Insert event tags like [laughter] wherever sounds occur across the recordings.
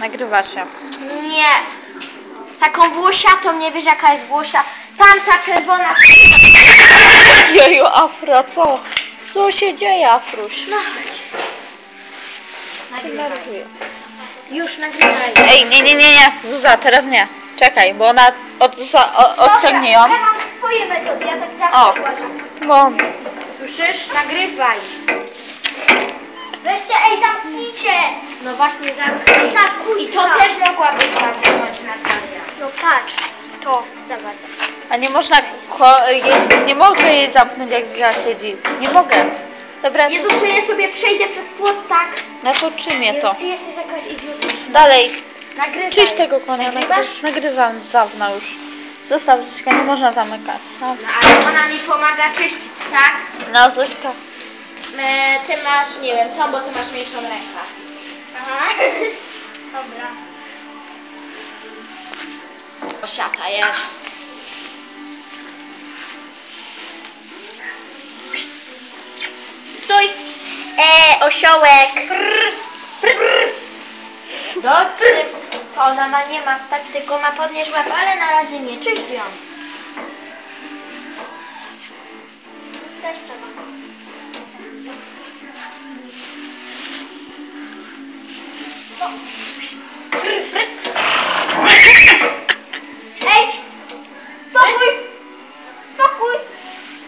Nagrywa się. Nie. Taką włosiatą, nie wiesz jaka jest włosia. Tamta czerwona. Joju, Afra, co? Co się dzieje, Afruś? No chodź. Nagrywaj. Już nagrywaj. Ej, nie, nie, nie, nie. Zuza, teraz nie. Czekaj, bo ona od, za, o, odciągnie ją. Dobra, ja mam swoje metody, ja tak O. zawsze uważam. Bo Słyszysz? Nagrywaj. Wreszcie, ej, zamknijcie! No właśnie, zamknij. Tak, A nie można, jest, nie mogę jej zamknąć jak Zuza siedzi. Nie mogę. Dobra, Jezu, to ja sobie przejdę przez płot, tak? no to czymie to? Jezu, ty jesteś jakaś idiotyczna. Dalej, Nagrywaj. czyść tego konia. Nagrywasz? Nagry- Nagrywam dawno już. Zostaw Zuśka, nie można zamykać. No, No ale ona mi pomaga czyścić, tak? no Zuśka. E, ty masz, nie wiem, tą, bo ty masz mniejszą rękę. Aha. [laughs] Dobra. Osiata jest. Osiołek! Dobrze, to ona ma, nie ma stać, tylko ma podnieść łeb, ale na razie nie. Czyść ją. Też trzeba. No.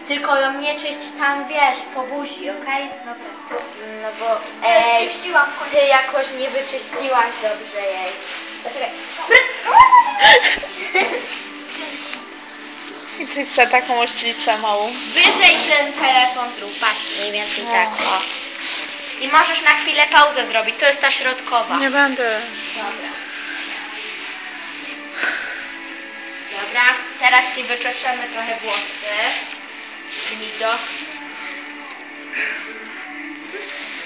Tylko ją nie czyść tam, wiesz, po buzi, okej? No No bo ej, czyściłam ty jakoś nie wyczyściłaś dobrze jej. Poczekaj. I czyść sobie taką oślicę małą. Wyżej ten telefon zrób, patrz, mniej więcej tak. O. I możesz na chwilę pauzę zrobić, to jest ta środkowa. Nie będę. Dobra. Dobra, teraz ci wyczeszemy trochę włosy. Gnido.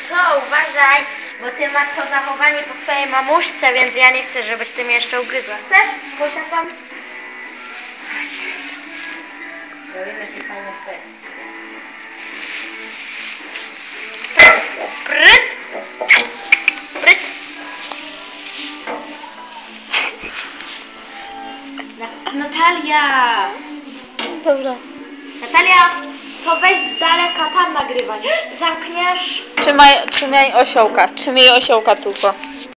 Co, uważaj, bo ty masz to zachowanie po swojej mamuszce, więc ja nie chcę, żebyś ty mnie jeszcze ugryzła. Chcesz? Gosia tam? Robimy fryz. Pryt! Pryt! Na- Natalia! Dobra. Natalia, to weź z daleka tam nagrywaj. Zamkniesz. Trzymaj, trzymaj osiołka. Trzymaj osiołka tylko.